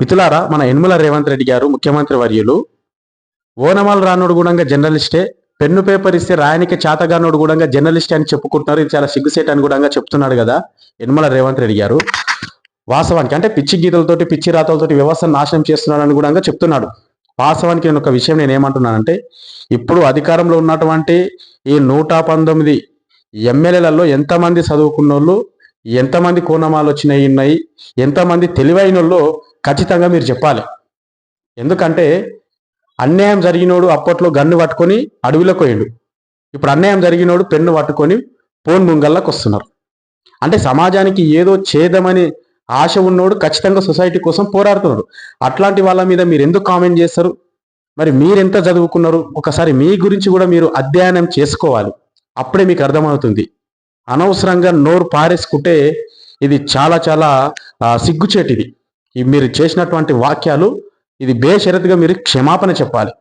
మిథులారా మన యనుమల రేవంత్ రెడ్డి గారు ముఖ్యమంత్రి వర్యులు ఓనమాలు రానోడు కూడా జర్నలిస్టే పెన్ను పేపర్ ఇస్తే రాయనికి చేతగానోడు కూడా జర్నలిస్ట్ అని చెప్పుకుంటున్నారు. ఇది చాలా సిగ్గుసేట్ అని కూడా చెప్తున్నాడు కదా యనుమల రేవంత్ రెడ్డి గారు. వాస్తవానికి అంటే పిచ్చి గీతలతోటి పిచ్చి రాతలతోటి వ్యవస్థను నాశనం చేస్తున్నాడని కూడా చెప్తున్నాడు. వాస్తవానికి నేను ఒక విషయం నేను ఏమంటున్నానంటే ఇప్పుడు అధికారంలో ఉన్నటువంటి ఈ నూట పంతొమ్మిది ఎమ్మెల్యేలలో ఎంతమంది చదువుకున్న వాళ్ళు ఎంతమంది కోనమాలు వచ్చినాయి ఉన్నాయి ఎంతమంది తెలివైన వాళ్ళు ఖచ్చితంగా మీరు చెప్పాలి. ఎందుకంటే అన్యాయం జరిగినోడు అప్పట్లో గన్ను పట్టుకొని అడవిలోకి పోయిండు ఇప్పుడు అన్యాయం జరిగినోడు పెన్ను పట్టుకొని పోన్ ముంగల్లోకి వస్తున్నారు. అంటే సమాజానికి ఏదో చేద్దామని ఆశ ఉన్నోడు ఖచ్చితంగా సొసైటీ కోసం పోరాడుతున్నాడు. అట్లాంటి వాళ్ళ మీద మీరు ఎందుకు కామెంట్ చేస్తారు? మరి మీరెంత చదువుకున్నారు? ఒకసారి మీ గురించి కూడా మీరు అధ్యయనం చేసుకోవాలి. అప్పుడే మీకు అర్థమవుతుంది. అనవసరంగా నోరు పారేసుకుంటే ఇది చాలా చాలా సిగ్గుచేటిది. మీరు చేసినటువంటి వాక్యాలు ఇది బేషరతుగా మీరు క్షమాపణ చెప్పాలి.